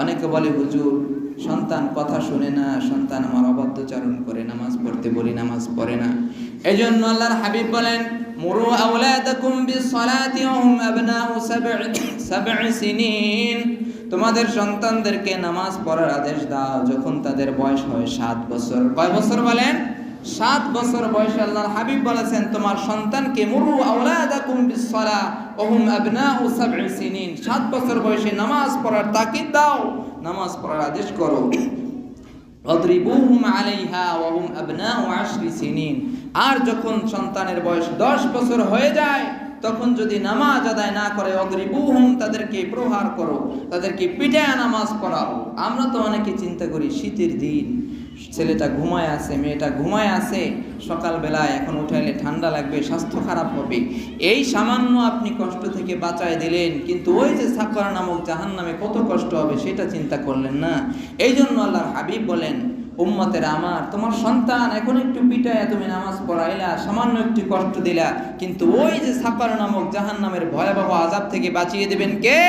অনেকে বলে, হুজুর, সন্তান কথা শুনে না, সন্তান আমার অবাধ্যচারণ করে, নামাজ পড়তে বলি, নামাজ পড়ে না। এই জন্য আল্লাহর হাবিব বলেন, মুরু আওলাদাকুম বিসসালাতি আবনাউ সিনিন। তোমাদের সন্তানদেরকে নামাজ পড়ার আদেশ দাও, যখন তাদের বয়স হয় সাত বছর। কয় বছর বলেন? সাত বছর বয়সে আল্লাহর হাবিব বলেছেন, তোমার সন্তানকে মুরু আওলাদাকুম সাত বছর বয়সে নামাজ পড়ার তাকিদ দাও, নামাজ পড়ার আদেশ করো। আর যখন সন্তানের বয়স দশ বছর হয়ে যায় তখন যদি নামাজ আদায় না করে অদ্রিবুহুম তাদেরকে প্রহার করো, তাদেরকে পিটায় নামাজ পড়াও। আমরা তো অনেকে চিন্তা করি, শীতের দিন, ছেলেটা ঘুমায় আছে, মেয়েটা ঘুমায় আছে, সকালবেলায় এখন উঠাইলে ঠান্ডা লাগবে, স্বাস্থ্য খারাপ হবে। এই সামান্য আপনি কষ্ট থেকে বাঁচায় দিলেন, কিন্তু ওই যে সাকর নামক জাহান নামে কত কষ্ট হবে, সেটা চিন্তা করলেন না। এই জন্য আল্লাহর হাবিব বলেন উম্মতের আমার, তোমার সন্তান এখন একটু পিটায় তুমি নামাজ পড়াইলা, সামান্য একটু কষ্ট দিলা, কিন্তু ওই যে সাপার নামক জাহান নামের ভয়াবহ আজাব থেকে বাঁচিয়ে দেবেন কে?